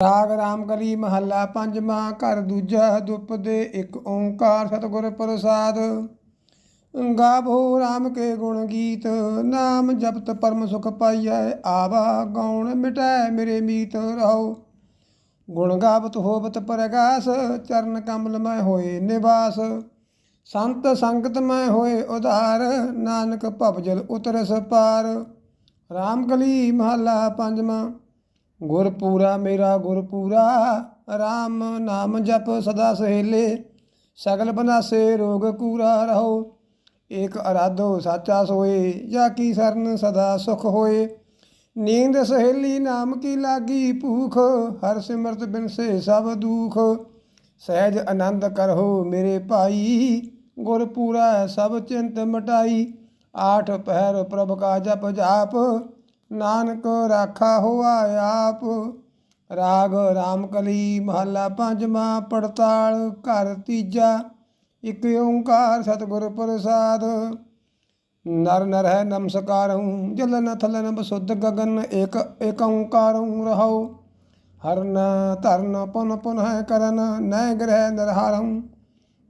ਰਾਗ ਰਾਮ ਕਲੀ ਮਹੱਲਾ ਪੰਜਵਾਂ, ਘਰ ਦੂਜਾ, ਦੁਪ ਦੇ ਇੱਕ ਓੰਕਾਰ ਸਤਿਗੁਰ ਪ੍ਰਸਾਦ। ਗਾਵੋ ਰਾਮ ਕੇ ਗੁਣ ਗੀਤ, ਨਾਮ ਜਪਤ ਪਰਮ ਸੁਖ ਪਾਈਐ, ਆਵਾ ਗਾਉਣ ਮਿਟੈ ਮੇਰੇ ਮੀਤ ਰਹੋ ਗੁਣ ਗਾਵਤ ਹੋਵਤ ਪ੍ਰਗਾਸ, ਚਰਨ ਕਮਲ ਮੈਂ ਹੋਏ ਨਿਵਾਸ। ਸੰਤ ਸੰਗਤ ਮੈਂ ਹੋਏ ਉਧਾਰ, ਨਾਨਕ ਭਵਜਲ ਉਤਰਸ ਪਾਰ। ਰਾਮ ਕਲੀ ਮਹੱਲਾ ਪੰਜਵਾਂ ਗੁਰਪੂਰਾ ਮੇਰਾ ਗੁਰ ਪੂਰਾ RAM ਨਾਮ ਜਪ ਸਦਾ ਸਹੇਲੇ, ਸਗਲ ਬਨਾਸੇ ਰੋਗ ਕੂਰਾ ਰਹੋ। ਏਕ ਅਰਾਧੋ ਸਾਚਾ ਸੋਏ, ਜਾ ਕੀ ਸਰਨ ਸਦਾ ਸੁਖ ਹੋਏ। ਨੀਂਦ ਸਹੇਲੀ ਨਾਮ ਕੀ ਲਾਗੀ ਭੂਖ, ਹਰ ਸਿਮਰਤ ਬਿਨ ਸੇ ਸਭ ਦੁਖ। ਸਹਿਜ ਆਨੰਦ ਕਰਹੁ ਮੇਰੇ ਭਾਈ, ਗੁਰਪੂਰਾ ਸਭ ਚਿੰਤ ਮਟਾਈ। ਆਠ ਪਹਿਰ ਪ੍ਰਭ ਕਾ ਜਪ ਜਾਪ ਨਾਨਕ ਰਾਖਾ ਹੋਆ ਆਪ। ਰਾਗ ਰਾਮ ਕਲੀ ਮਹੱਲਾ ਪੰਜਵਾਂ, ਪੜਤਾਲ ਘਰ ਤੀਜਾ, ਇਕ ਓੰਕਾਰ ਸਤਿਗੁਰ ਪ੍ਰਸਾਦ। ਨਰ ਨਰ ਹੈ ਨਮਸਕਾਰੰ ਜਲਨ ਥਲਨ ਬਸੁੱਧ ਗਗਨ, ਏਕ ਏਕ ਓੰਕਾਰੰ ਰਹਾਉ। ਹਰਨ ਧਰਨ ਪੁਨ ਪੁਨ ਹੈ ਕਰਨ, ਨੈ ਗ੍ਰਹਿ ਨਰਹਾਰੰ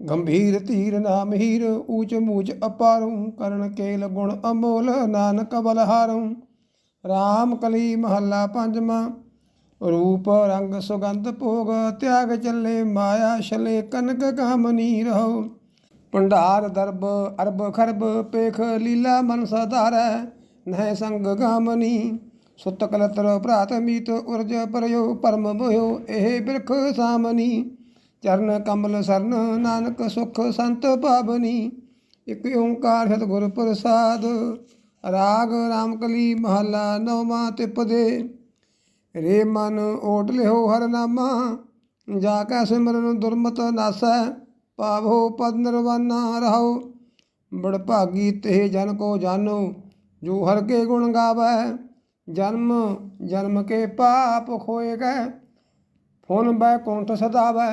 ਗੰਭੀਰ ਧੀਰ ਨਾਮ ਹੀਰ, ਊਚ ਮੂਚ ਅਪਾਰੰ ਕਰਨ ਕੇਲ ਗੁਣ ਅਮੋਲ, ਨਾਨਕ ਬਲਹਾਰੰ ਰਾਮ ਕਲੀ ਮਹੱਲਾ ਪੰਜਵਾਂ, ਰੂਪ ਰੰਗ ਸੁਗੰਧ ਭੋਗ, ਤਿਆਗ ਚੱਲੇ ਮਾਇਆ ਛਲੇ ਕਨਕ ਕਾਮਨੀ ਰਹੋ। ਭੰਡਾਰ ਦਰਬ, ਅਰਬ ਖਰਬ ਪੇਖ ਲੀਲਾ ਮਨ ਸਧਾਰੈ, ਨਹਿ ਸੰਗ ਗਾਮਨੀ ਸੁਤ ਕਲਤਰ ਭਰਾਤ ਮੀਤ ਉਰਜ ਪਰਿਓ ਪਰਮ ਭਇਓ ਇਹ ਬਿਰਖ ਸਾਮਨੀ ਚਰਨ ਕਮਲ ਸਰਨ, ਨਾਨਕ ਸੁਖ ਸੰਤ ਪਾਵਨੀ ਇਕ ਓੰਕਾਰ, ਸਤਿਗੁਰ ਪ੍ਰਸਾਦ ਰਾਗ ਰਾਮਕਲੀ ਮਹੱਲਾ ਨੌਵਾਂ ਤਿਪਦੇ ਰੇ ਮਨ ਓਟ ਲਿਓ ਹਰ ਨਾਮਾ, ਜਾ ਕੈ ਸਿਮਰਨ ਦੁਰਮਤ ਨਾਸੈ, ਪਾਵੋ ਪਦ ਨਿਰਵਾਨਾ ਰਹੋ ਬੜ ਭਾਗੀ ਤੇ ਜਨ ਕੋ ਜਾਣੋ, ਜੋ ਹਰ ਕੇ ਗੁਣ ਗਾਵੈ। ਜਨਮ ਜਨਮ ਕੇ ਪਾਪ ਖੋਏ ਗਏ ਫੁਨ ਬੈ ਕੁੰਠ ਸਦਾਵੈ।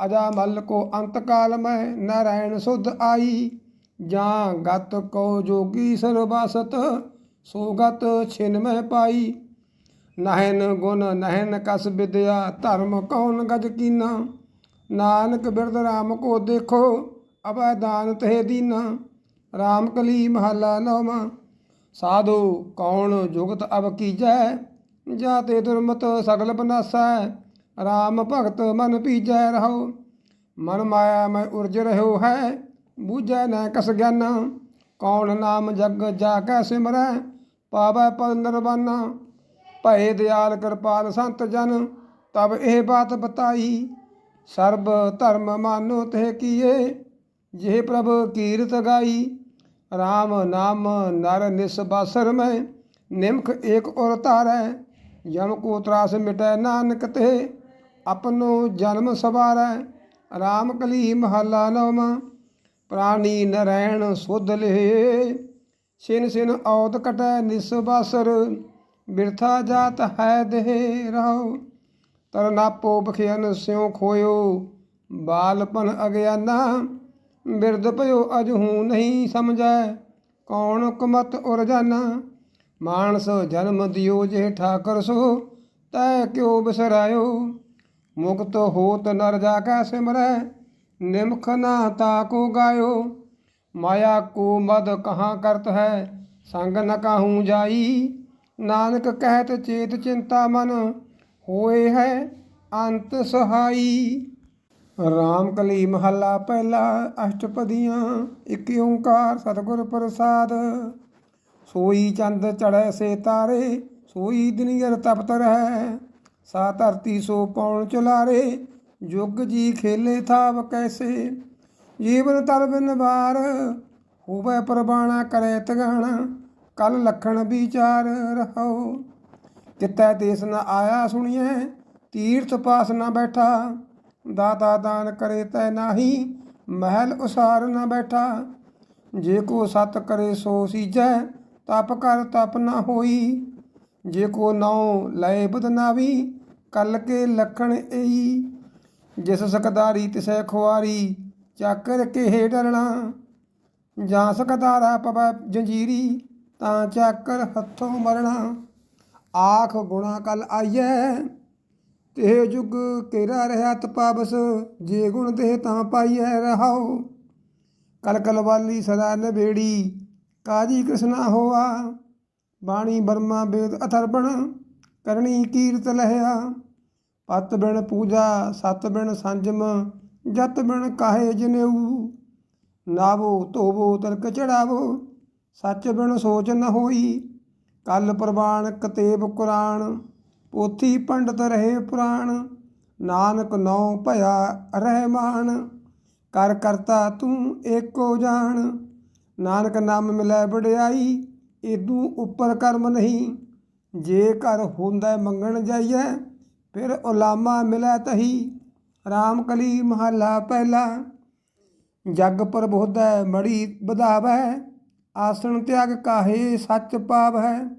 ਅਜਾ ਮਲ ਕੋ ਅੰਤ ਕਾਲ ਮੈਂ ਨਾਰਾਇਣ ਸੁਧ ਆਈ। ਜਾਂ ਗਤ ਕੋ ਜੋਗੀ ਸਰਬਸਤ, ਸੋ ਗਤ ਛਿਨ ਮੈਂ ਪਾਈ। ਨਹਿਨ ਗੁਣ ਨਹਿਨ ਕਸ ਵਿਦਿਆ ਧਰਮ ਕੌਣ ਗਜ ਕੀਨਾ। ਨਾਨਕ ਬਿਰਧ ਰਾਮ ਕੋ ਦੇਖੋ ਅਬੈ ਦਾਨ ਤੇ ਦੀਨਾ। ਰਾਮ ਕਲੀ ਮਹੱਲਾ ਨਵਮਾ, ਸਾਧੂ ਕੌਣ ਜੁਗਤ ਅਬ ਕੀਜੈ? ਜਾਤੇ ਦੁਰਮਤ ਸਗਲ ਬਨਾਸੈ, ਰਾਮ ਭਗਤ ਮਨ ਪੀਜੈ ਰਹੋ। ਮਨ ਮਾਇਆ ਮੈਂ ਉਰਜ ਰਹੋ ਹੈ ਬੂਝੈ ਨ ਕਸ ਗਿਆਨਾ। ਕੌਣ ਨਾਮ ਜਗ ਜਾ ਕੈ ਸਿਮਰੈ, ਪਾਵੈ ਪਦ ਨਿਰਵਾਨਾ। ਭਏ ਦਿਆਲ ਕਿਰਪਾਲ ਸੰਤ ਜਨ, ਤਬ ਇਹ ਬਾਤ ਬਤਾਈ। ਸਰਬ ਧਰਮ ਮਾਨੋ ਤੇ ਕੀਏ, ਜੇ ਪ੍ਰਭ ਕੀਰਤ ਗਾਈ। RAM ਨਾਮ ਨਰ ਨਿਸਬਾਸਰ ਮੈਂ, ਨਿਮਖ ਏਕ ਔਰ ਧਾਰੈ। ਜਮ ਕੋ ਤਰਾਸ ਮਿਟੈ ਨਾਨਕ ਤੇ, ਆਪਨੋ ਜਨਮ ਸਵਾਰੈ। RAM ਕਲੀ ਮਹੱਲਾ ਨਵਮਾ। ਪ੍ਰਾਣੀ ਨਰੈਣ ਸੁਧ ਲਿਹੇ ਸਿਨ ਸਿਨ ਔਦ ਕਟੈ ਨਿਸਬਾਸਰ ਬਿਰਥਾ ਜਾਤ ਹੈ ਦੇਹ ਰਹੋ ਤਰਨਾਪੋ ਬਖਿਆਨ ਸਿਉ ਖੋਇਓ, ਬਾਲਪਨ ਅਗਿਆਨਾ। ਬਿਰਧ ਭਇਓ ਅਜਹੂ ਨਹੀਂ ਸਮਝੈ, ਕੌਣ ਕੁਮਤ ਉਰਜਾਨਾ ਮਾਨਸ ਜਨਮ ਦਿਓ ਜੇ ਠਾਕਰ ਸੋ, ਤੈ ਕਿਉ ਬਿਸਰਾਇਓ। ਮੁਕਤ ਹੋਤ ਨਰ ਜਾ ਕੈ ਸਿਮਰੈ ਨਿਮਖ ਨਾ ਤਾ ਕੋ ਗਾਇਓ, ਮਾਇਆ ਕੋ ਮਦ ਕਹਾਂ ਕਰਤ ਹੈ, ਸੰਗ ਨ ਕਾਹੂ ਜਾਈ। ਨਾਨਕ ਕਹਿਤ ਚੇਤ ਚਿੰਤਾ ਮਨ, ਹੋਏ ਹੈ ਅੰਤ ਸਹਾਈ। ਰਾਮ ਕਲੀ ਮਹੱਲਾ ਪਹਿਲਾ ਅਸ਼ਟਪਦੀਆਂ, ਇੱਕ ਓੰਕਾਰ ਸਤਿਗੁਰ ਪ੍ਰਸਾਦ। ਸੋਈ ਚੰਦ ਚੜੈ ਸੇ ਤਾਰੇ, ਸੋਈ ਦਿਨਿਰ ਤਪਤ ਰਹਿ, ਸਾ ਧਰਤੀ ਸੋ ਪੌਣ ਚੁਲਾਰੇ ਜੁਗ ਜੀ ਖੇਲੇ ਥਾਵ ਕੈਸੇ, ਜੀਵਨ ਤਰ ਬਿਨ ਵਾਰ, ਹੋਵੇ ਪ੍ਰਬਾਣਾ ਕਰੇ ਤਗਾਣਾ, ਕਲ ਲਖਣ ਵਿਚਾਰ ਰਹੋ। ਕਿਤੈ ਦੇਸ ਨ ਆਇਆ ਸੁਣੀਐ, ਤੀਰਥ ਪਾਸ ਨ ਬੈਠਾ, ਦਾਤਾ ਦਾਨ ਕਰੇ ਤੈ ਨਾਹੀ, ਮਹਿਲ ਉਸਾਰ ਨ ਬੈਠਾ। ਜੇ ਕੋ ਸਤ ਕਰੇ ਸੋ ਸੀਜੈ, ਤਪ ਕਰ ਤਪ ਨ ਹੋਈ। ਜੇ ਕੋ ਨਉ ਲਏ ਬਦਨਾਵੀ ਕਲ ਕੇ ਲਖਣ ਏਈ। ਜਿਸ ਸਕਦਾਰੀ ਤਿਸੈ ਖੁਆਰੀ, ਚਾਕਰ ਕਿਹੇ ਡਰਣਾ? ਜਾਂ ਸਕਦਾਰਾ ਪਵੈ ਜੰਜੀਰੀ, ਤਾਂ ਚਾਕਰ ਹੱਥੋਂ ਮਰਣਾ। ਆਖ ਗੁਣਾ ਕਲ ਆਈਐ ਤੇ ਜੁਗ ਕੇਰਾ ਰਹਾ ਤਪਾਬਸ ਜੇ ਗੁਣ ਦੇ ਤਾਂ ਪਾਈਐ ਰਹਾਉ। ਕਲ ਕਲ ਵਾਲੀ ਸਦਾ ਨਵੇੜੀ ਕਾਜੀ ਕ੍ਰਿਸ਼ਨਾ ਹੋਆ। ਬਾਣੀ ਬਰਮਾ ਬੇਦ ਅਥਰਬਣ ਕਰਨੀ ਕੀਰਤ ਲਹਿਆ। ਪਤ ਬਿਨ ਪੂਜਾ, ਸਤ ਬਿਨ ਸੰਜਮ, ਜਤ ਬਿਨ ਕਾਹੇ ਜਨੇਊ। ਨਾਵੋ, ਧੋਵੋ, ਤਿਲਕ ਚੜਾਵੋ, ਸੱਚ ਬਿਨ ਸੋਚ ਨ ਹੋਈ। ਕਲ ਪ੍ਰਵਾਨ ਕਤੇਬ ਕੁਰਾਨ, ਪੋਥੀ ਪੰਡਤ ਰਹੇ ਪੁਰਾਣ। ਨਾਨਕ ਨਉ ਭਇਆ ਰਹਿਮਾਨ ਕਰ ਕਰਤਾ ਤੂੰ ਏਕੋ ਜਾਣ। ਨਾਨਕ ਨਾਮ ਮਿਲੈ ਵਡਿਆਈ ਇਦੂ ਉੱਪਰ ਕਰਮ ਨਹੀਂ। ਜੇ ਘਰ ਹੁੰਦਾ ਮੰਗਣ ਜਾਈਐ ਫਿਰ ਉਲਾਮਾ ਮਿਲੈ ਤਹੀ। ਰਾਮ ਕਲੀ ਮਹੱਲਾ ਪਹਿਲਾ। ਜਗ ਪ੍ਰਬੋਧੈ ਮੜੀ ਵਧਾਵੈ। ਆਸਣ ਤਿਆਗ ਕਾਹੇ ਸੱਚ ਪਾਵੈ।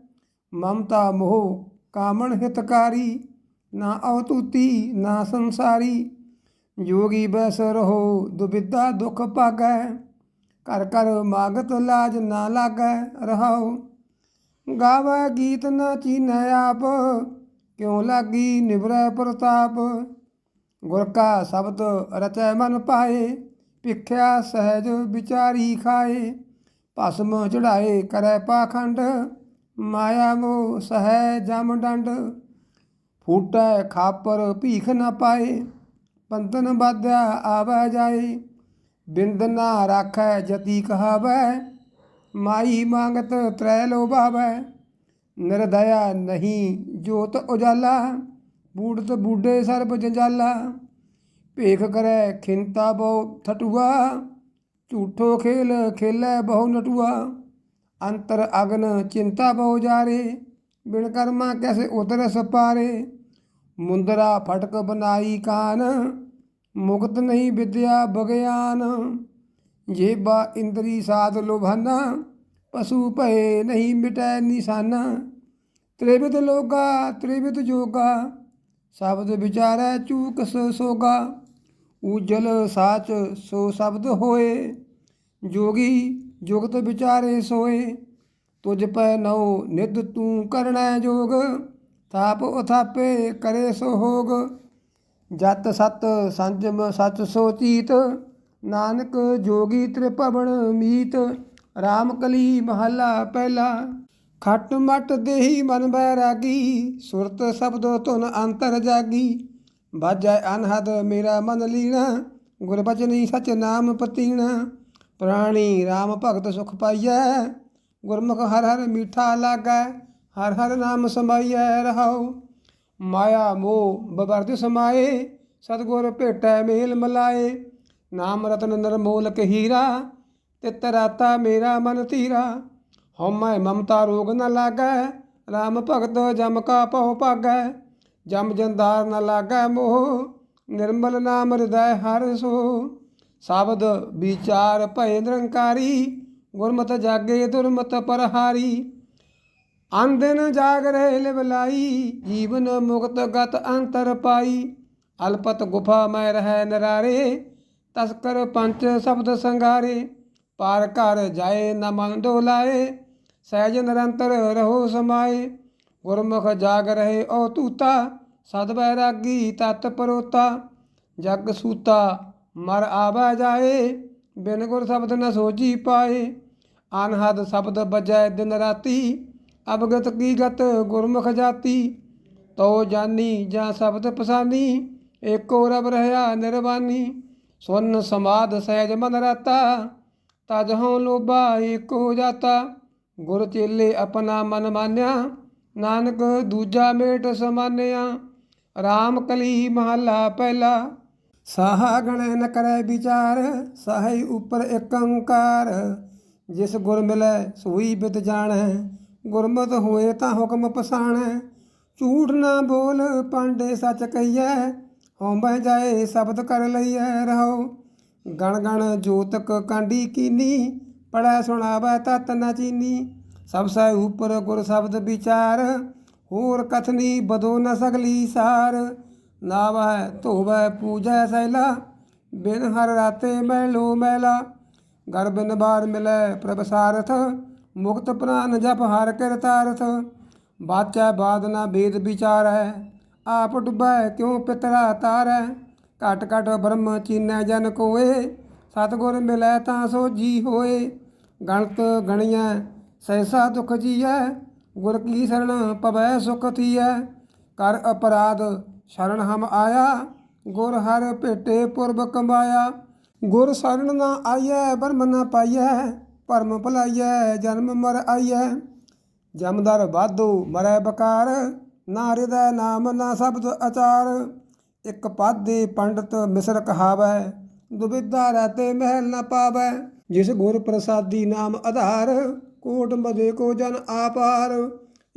ਮਮਤਾ ਮੋਹ ਕਾਮਣ ਹਿਤਕਾਰੀ। ਨਾ ਅਵਤੂਤੀ, ਨਾ ਸੰਸਾਰੀ। ਜੋਗੀ ਬੈਸ ਰਹੋ, ਦੁਬਿਧਾ ਦੁਖ ਭਾਗੈ। ਘਰ ਘਰ ਮਾਗਤ ਲਾਜ ਨਾ ਲਾਗੈ ਰਹਾਉ। ਗਾਵੈ ਗੀਤ ਨਾ ਚੀਨੈ ਆਪ। ਕਿਉ ਲਾਗੀ ਨਿਵਰੈ ਪ੍ਰਤਾਪ? ਗੁਰ ਕਾ ਸ਼ਬਦ ਰਚੈ ਮਨ ਪਾਏ ਭਿਖਿਆ ਸਹਿਜ ਵਿਚਾਰੀ ਖਾਏ। ਭਸਮ ਚੜਾਏ ਕਰੈ ਪਾਖੰਡ, ਮਾਇਆ ਮੋਹ ਸਹਿ ਜਮ ਡੰਡ। ਫੂਟੈ ਖਾਪਰ ਭੀਖ ਨ ਪਾਏ ਪੰਤਨ ਬਾਧਿਆ ਆਵੈ ਜਾਏ। ਬਿੰਦ ਨਾ ਰਾਖੈ ਜਤੀ ਕਹਾਵੈ ਮਾਈ ਮੰਗਤ ਤ੍ਰੈ ਲੋਭਾਵੈ। ਨਿਰਦਇਆ ਨਹੀਂ, ਜੋਤ ਉਜਾਲਾ ਬੂੜਤ ਬੂਡੇ ਸਰਬ ਜੰਜਾਲਾ। ਭੇਖ ਕਰੈ ਖਿੰਤਾ ਬਹੁ ਠਟੂਆ ਝੂਠੋ ਖੇਲ ਖੇਲੈ ਬਹੁ ਨਟੂਆ। ਅੰਤਰ ਅਗਨ ਚਿੰਤਾ ਬਹੁ ਜਾਰੇ, ਬਿਨ ਕਰਮਾ ਕੈਸੇ ਉਤਰ ਸਪਾਰੇ। ਮੁੰਦਰਾ ਫਟਕ ਬਨਾਈ ਕਾਨ, ਮੁਕਤ ਨਹੀਂ ਵਿਦਿਆ ਬਗਿਆਨ। ਜੇਬਾ ਇੰਦਰੀ ਸਾਧ ਲੋਭਾਨਾ ਪਸ਼ੂ ਭਏ ਨਹੀਂ ਮਿਟੈ ਨਿਸ਼ਾਨਾ, ਤ੍ਰਿਵਿਧ ਲੋਗਾ, ਤ੍ਰਿਵਿਧ ਜੋਗਾ, ਸ਼ਬਦ ਵਿਚਾਰੈ ਚੂਕ ਸੋ ਸੋਗਾ ਉਜਲ ਸਾਚ ਸੋ ਸ਼ਬਦ ਹੋਏ, ਜੋਗੀ ਜੁਗਤ ਵਿਚਾਰੇ ਸੋਏ ਤੁਝ ਪੈ ਨਉ ਨਿਧ ਤੂੰ ਕਰਣੈ ਜੋਗ ਤਾਪ ਉਥਾਪੇ ਕਰੇ ਸੋ ਹੋਗ, ਜਤ ਸਤ ਸੰਜਮ ਸਚ ਸੋਚੀਤ, ਨਾਨਕ ਜੋਗੀ ਤ੍ਰਿਭਵਨ ਮੀਤ RAM ਕਲੀ ਮਹੱਲਾ ਪਹਿਲਾ ਖਟ ਮਟ ਦੇਹੀ ਮਨ ਬੈਰਾਗੀ ਸੁਰਤ ਸ਼ਬਦੋ ਧੁਨ ਅੰਤਰ ਜਾਗੀ ਬਾਜੈ ਅਨਹਦ ਮੇਰਾ ਮਨ ਲੀਣਾ ਗੁਰ ਬਚਨੀ ਸਚ ਨਾਮ ਪਤੀਣਾ ਪ੍ਰਾਣੀ RAM ਭਗਤ ਸੁਖ ਪਾਈਐ ਗੁਰਮੁਖ ਹਰ ਹਰ ਮੀਠਾ ਲਾਗੈ ਹਰ ਹਰ ਨਾਮ ਸਮਾਈਐ ਰਹਾਉ ਮਾਇਆ ਮੋਹ ਬਬਰਦ ਸਮਾਏ ਸਤਗੁਰ ਭੇਟੈ ਮੇਲ ਮਲਾਏ ਨਾਮ ਰਤਨ ਨਿਰਮੋਲਕ ਹੀਰਾ ਤਿਤ ਰਾਤਾ ਮੇਰਾ ਮਨ ਧੀਰਾ। ਹਉਮੈ ਮਮਤਾ ਰੋਗ ਨ ਲਾਗੈ RAM ਭਗਤ ਜਮ ਕਾ ਪਉ ਭਾਗੈ। ਜਮ ਜੰਦਾਰ ਨ ਲਾਗੈ ਮੋਹ, ਨਿਰਮਲ ਨਾਮ ਹਿਰਦੈ ਹਰਿ ਸੋ। ਸ਼ਬਦ ਵਿਚਾਰ ਭੈ ਨਿਰੰਕਾਰੀ, ਗੁਰਮਤਿ ਜਾਗੇ ਦੁਰਮਤ ਪਰਹਾਰੀ। ਅੰਦਨ ਜਾਗ ਰਹੇ ਲਿਵਲਾਈ ਜੀਵਨ ਮੁਕਤ ਗਤ ਅੰਤਰ ਪਾਈ। ਅਲਪਤ ਗੁਫਾ ਮੈਂ ਰਹਿ ਨਰਾਰੇ, ਤਸਕਰ ਪੰਚ ਸ਼ਬਦ ਸੰਗਾਰੇ ਪਾਰ ਘਰ ਜਾਏ ਨ ਮਨ ਡੋਲਾਏ, ਸਹਿਜ ਨਿਰੰਤਰ ਰਹੋ ਸਮਾਏ। ਗੁਰਮੁਖ ਜਾਗ ਰਹੇ ਓ ਤੂਤਾ, ਸਦ ਬੈਰਾਗੀ ਤਤ ਪਰੋਤਾ। ਜਗ ਸੂਤਾ, ਮਰ ਆਵਾ ਜਾਏ, ਬਿਨ ਗੁਰ ਸ਼ਬਦ ਨ ਸੋਜੀ ਪਾਏ। ਅਨਹਦ ਸ਼ਬਦ ਬਜੈ ਦਿਨ ਰਾਤੀ ਅਵਗਤ ਕੀ ਗਤ ਗੁਰਮੁਖ ਜਾਤੀ। ਤੋ ਜਾਨੀ ਜਾਂ ਸ਼ਬਦ ਪਸਾਨੀ ਏਕੋ ਰਬ ਰਹਾ ਨਿਰਵਾਨੀ। ਸੁਨ ਸਮਾਦ ਸਹਿਜ ਮਨ ਰਤਾ ਤਜ ਹਉ ਲੋਭਾ ਏਕੋ ਜਾਤਾ। ਗੁਰ ਚੇਲੇ ਆਪਣਾ ਮਨ ਮਾਨਿਆ। ਨਾਨਕ ਦੂਜਾ ਮੇਟ ਸਮਾਨਿਆ। RAM ਕਲੀ ਮਹੱਲਾ ਪਹਿਲਾ। ਸਾਹਾ ਗਣੈ ਨ ਕਰੈ ਵਿਚਾਰ, ਸਾਹੀ ਉਪਰ ਏਕ ਓੰਕਾਰ ਜਿਸ ਗੁਰ ਮਿਲੈ ਸੋਈ ਬਿਦ ਜਾਣੈ। ਗੁਰਮਤ ਹੋਏ ਤਾਂ ਹੁਕਮ ਪਸਾਣੈ। ਝੂਠ ਨਾ ਬੋਲ, ਪਾਂਡੇ ਸੱਚ ਕਹੀਐ। ਹਉਮੈ ਜਾਏ, ਸ਼ਬਦ ਕਰ ਲਈਐ ਰਹੋ ਗਣ ਗਣ ਜੋਤਕ ਕਾਂਡੀ ਕੀਨੀ, ਪੜੈ ਸੁਣਾਵੈ ਤਤ ਨ ਚੀਨੀ। ਸਭ ਸੈ ਉਪਰ ਗੁਰ ਸ਼ਬਦ ਵਿਚਾਰ, ਹੋਰ ਕਥਨੀ ਬਦੋ ਨ ਸਗਲੀ ਸਾਰ। ਨਾਵੈ ਧੋਵੈ ਪੂਜੈ ਸੈਲਾ, ਬਿਨ ਹਰ ਰਾਤੇ ਮੈਲੋ ਮੈਲਾ। ਗਰ ਬਿਨ ਬਾਰ ਮਿਲੈ ਪ੍ਰਭ ਸਾਰਥ, ਮੁਕਤ ਪ੍ਰਾਨ ਜਪ ਹਰ ਕਿਰਤਾਰਥ। ਬਾਚੈ ਬਾਦ ਨਾ ਬੇਦ ਵਿਚਾਰੈ, ਆਪ ਡੁੱਬੈ ਕਿਉ ਪਿਤਰਾ ਤਾਰੈ। ਘਟ ਘਟ ਬ੍ਰਹਮ ਚੀਨੈ ਜਨ ਕੋਏ, ਸਤਗੁਰ ਮਿਲੈ ਤਾਂ ਸੋ ਜੀ ਹੋਏ। ਗਣਤ ਗਣੀਐ, ਸਹਿਸਾ ਦੁਖ ਜੀਐ, ਗੁਰ ਕੀ ਸਰਣ ਪਵੈ ਸੁਖ ਥੀਐ ਕਰ ਅਪਰਾਧ ਸ਼ਰਨ ਹਮ ਆਇਆ, ਗੁਰ ਹਰ ਭੇਟੇ ਪੁਰਬ ਕਮਾਇਆ ਗੁਰ ਸਰਣ ਨਾ ਆਈਐ ਬਰਮ ਨਾ ਪਾਈਐ, ਭਰਮ ਭੁਲਾਈਐ, ਜਨਮ ਮਰ ਆਈਐ। ਜਮਦਰ ਵਾਧੂ, ਮਰੈ ਬਕਾਰ, ਨਾ ਹਿਰਦੈ ਨਾਮ ਨਾ ਸ਼ਬਦ ਅਚਾਰ। ਇੱਕ ਪਾਦੇ ਪੰਡਤ ਮਿਸਰ ਕਹਾਵੈ ਦੁਬਿਧਾ ਰਹਤੇ ਮਹਿਲ ਨ ਪਾਵੈ। ਜਿਸ ਗੁਰ ਪ੍ਰਸਾਦੀ ਨਾਮ ਆਧਾਰ, ਕੋਟ ਮਦੇ ਕੋ ਜਨ ਆਪਾਰ।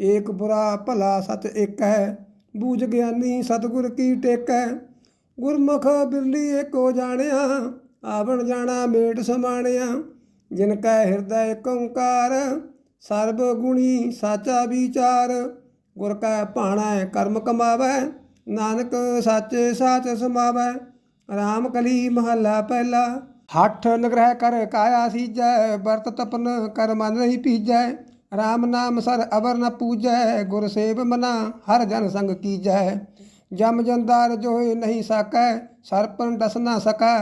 ਏਕ ਬੁਰਾ ਭਲਾ ਸਚ ਇੱਕ ਹੈ ਬੂਝ ਗਿਆਨੀ ਸਤਿਗੁਰ ਕੀ ਟੇਕੈ। ਗੁਰਮੁਖ ਬਿਰਲੀ ਏਕੋ ਜਾਣਿਆ, ਆਵਣ ਜਾਣਾ ਮੇਟ ਸਮਾਣਿਆ। ਜਿਨ ਕੈ ਹਿਰਦੈ ਏਕ ਓੰਕਾਰ, ਸਰਬ ਗੁਣੀ ਸਾਚਾ ਵਿਚਾਰ। ਗੁਰ ਕੈ ਭਾਣੈ ਕਰਮ ਕਮਾਵੈ ਨਾਨਕ ਸੱਚ ਸਾਚ ਸਮਾਵੈ, ਰਾਮ ਕਲੀ ਮਹੱਲਾ ਪਹਿਲਾ। ਹੱਠ ਨਿਗ੍ਰਹਿ ਕਰ ਕਾਇਆ ਸੀਜੈ, ਵਰਤ ਤਪਨ ਕਰ ਮਨ ਨਹੀਂ ਪੀਜੈ, ਰਾਮ ਨਾਮ ਸਰ ਅਵਰ ਨ ਪੂਜੈ, ਗੁਰ ਸੇਵ ਮਨਾ ਹਰ ਜਨ ਸੰਗ ਕੀਜੈ। ਜਮ ਜੰਦਾਰ ਜੋਏ ਨਹੀਂ ਸਕੈ ਸਰਪਨ ਡਸ ਨਾ ਸਕੈ,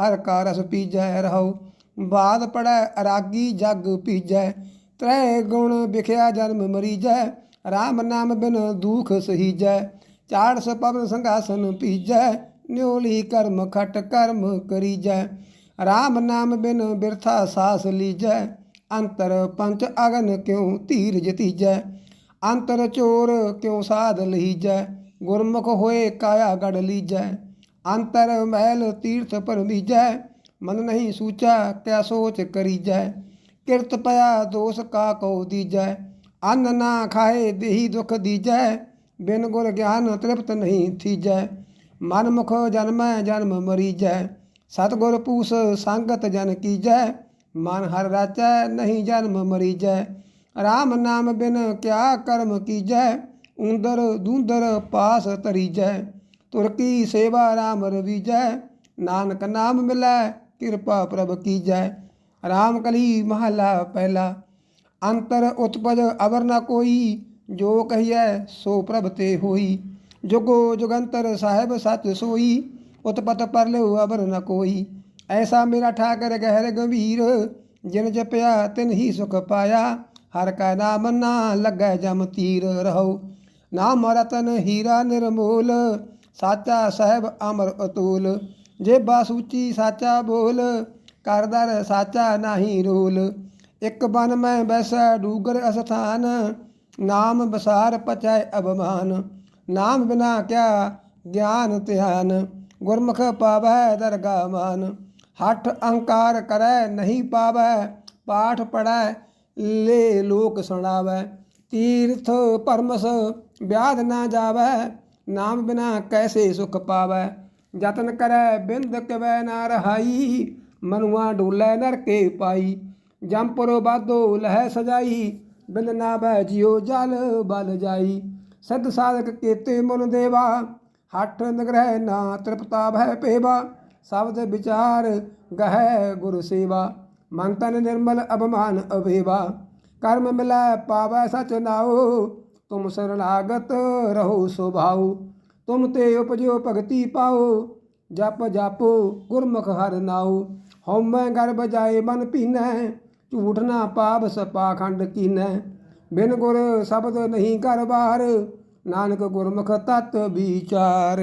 ਹਰ ਕਾ ਰਸ ਪੀਜੈ ਰਹੋ ਬਾਦ ਪੜੈ ਅਰਾਗੀ ਜਗ ਪੀਜੈ, ਤ੍ਰੈ ਗੁਣ ਵਿਖਿਆ ਜਨਮ ਮਰੀਜੈ, ਰਾਮ ਨਾਮ ਬਿਨ ਦੁਖ ਸਹੀਜੈ। ਚਾੜ ਸਪਵਨ ਸੰਘਾਸਨ ਪੀਜੈ, ਨਿਉਲੀ ਕਰਮ ਖਟ ਕਰਮ ਕਰੀਜੈ। ਰਾਮ ਨਾਮ ਬਿਨ ਬਿਰਥਾ ਸਾਸ ਲੀਜੈ, ਅੰਤਰ ਪੰਚ ਅਗਨ ਕਿਉ ਧੀਰ ਜਤੀਜੈ ਅੰਤਰ ਚੋਰ ਕਿਉ ਸਾਧ ਲਹੀਜੈ ਗੁਰਮੁਖ ਹੋਏ ਕਾਇਆ ਗੜ ਲੀਜੈ? ਅੰਤਰ ਮਹਿਲ ਤੀਰਥ ਪਰਮੀਜੈ, ਮਨ ਨਹੀਂ ਸੂਚਾ ਕਿਆ ਸੋਚ ਕਰੀਜੈ? ਕਿਰਤ ਪਿਆ ਦੋਸ ਕਾ ਕੋ ਦੀਜੈ? ਅੰਨ ਨਾ ਖਾਏ ਦੇਹੀ ਦੁਖ ਦੀਜੈ? ਬਿਨ ਗੁਰ ਗਿਆਨ ਤ੍ਰਿਪਤ ਨਹੀਂ ਥੀਜੈ। ਮਨ ਮੁਖ ਜਨਮੈ, ਜਨਮ ਮਰੀਜੈ। ਸਤਗੁਰ ਪੂਸ ਸੰਗਤ ਜਨ ਕੀਜੈ। ਮਨ ਹਰ ਰਾਚੈ, ਨਹੀਂ ਜਨਮ ਮਰੀਜੈ। ਰਾਮ ਨਾਮ ਬਿਨ ਕਿਆ ਕਰਮ ਕੀਜੈ। ਉਂਦਰ ਦੂੰਦਰ ਪਾਸ ਤਰੀਜੈ ਤੁਰ ਕੀ ਸੇਵਾ ਰਾਮ ਰਵੀਜੈ। ਨਾਨਕ ਨਾਮ ਮਿਲੈ, ਕਿਰਪਾ ਪ੍ਰਭ ਕੀਜੈ। ਰਾਮ ਕਲੀ ਮਹਲਾ ਪਹਿਲਾ। ਅੰਤਰ ਉਤਪਜ ਅਵਰ ਨਾ ਕੋਈ। ਜੋ ਕਹੀਐ, ਸੋ ਪ੍ਰਭ ਤੇ ਹੋਈ। ਜੁਗੋ ਜੁਗੰਤਰ ਸਾਹਿਬ ਸਚ ਸੋਈ, ਉਤਪਤ ਪਰ ਲਿਓ ਅਵਰ ਨ ਕੋਈ। ਐਸਾ ਮੇਰਾ ਠਾਕਰ ਗਹਿਰ ਗੰਭੀਰ, ਜਿਨ ਜਪਿਆ ਤਿਨ ਹੀ ਸੁਖ ਪਾਇਆ। ਹਰ ਕਾ ਨਾਮ ਨਾ ਲੱਗੈ ਜਮ ਤੀਰ ਰਹੋ। ਨਾਮ ਰਤਨ ਹੀਰਾ ਨਿਰਮੋਲ, ਸਾਚਾ ਸਾਹਿਬ ਅਮਰ ਅਤੂਲ। ਜੇ ਬਾਸੂਚੀ ਸਾਚਾ ਬੋਲ ਕਰਦਰ ਸਾਚਾ ਨਹੀਂ ਰੋਲ। ਇੱਕ ਬਨ ਮੈਂ ਬੈਸੈ, ਡੂਗਰ ਅਸਥਾਨ ਨਾਮ ਬਸਾਰ ਪਚੈ ਅਭਮਾਨ, ਨਾਮ ਬਿਨਾ ਕਿਆ ਗਿਆਨ ਧਿਆਨ, ਗੁਰਮੁਖ ਪਾਵੈ ਦਰਗਾ ਮਾਨ। ਹੱਠ ਅਹੰਕਾਰ ਕਰੈ ਨਹੀਂ ਪਾਵੈ, ਪਾਠ ਪੜੈ ਲੈ ਲੋਕ ਸੁਣਾਵੈ। ਤੀਰਥ ਪਰਮਸ ਵਿਆਦ ਨਾ ਜਾਵੈ, ਨਾਮ ਬਿਨਾ ਕੈਸੇ ਸੁਖ ਪਾਵੈ। ਯਤਨ ਕਰੈ ਬਿੰਦ ਕਵੈ ਨਾ ਰਹਾਈ, ਮਨੁਆ ਡੋਲੇ ਨਰਕੇ ਪਾਈ। ਜੰਪਰੋ ਬਾਦੋ ਲਹਿ ਸਜਾਈ ਬਿੰਦ ਨਾ ਬੈ ਜਿਉ ਜਲ ਬਲ ਜਾਈ। ਸਦ ਸਾਧਕ ਕੀਤੇ ਮਨ ਦੇਵਾ। ਹੱਠ ਨਿਗ੍ਰਹਿ ਨਾ ਤ੍ਰਿਪਤਾ ਭੈ ਪੇਵਾ। ਸ਼ਬਦ ਵਿਚਾਰ ਗਹਿ ਗੁਰ ਸੇਵਾ। ਮਨ ਤਨ ਨਿਰਮਲ ਅਭਮਾਨ ਅਵੇਵਾ। ਕਰਮ ਮਿਲੈ ਪਾਵੈ ਸਚ ਨਾਉ। ਤੁਮ ਸਰਣਾਗਤ ਰਹੋ ਸੁਭਾਉ। ਤੁਮ ਤੇ ਉਪਜੋ ਭਗਤੀ ਪਾਓ ਜਪ ਜਪੋ ਗੁਰਮੁਖ ਹਰ ਨਾਉ। ਹਉਮੈ ਗਰਭ ਜਾਏ ਮਨ ਪੀਨੈ ਝੂਠ ਨਾ ਪਾਪ ਸਪਾ ਖੰਡ ਕੀਨੈ। ਬਿਨ ਗੁਰ ਸ਼ਬਦ ਨਹੀਂ ਘਰ ਬਾਰ ਨਾਨਕ ਗੁਰਮੁਖ ਤਤ ਵਿਚਾਰ।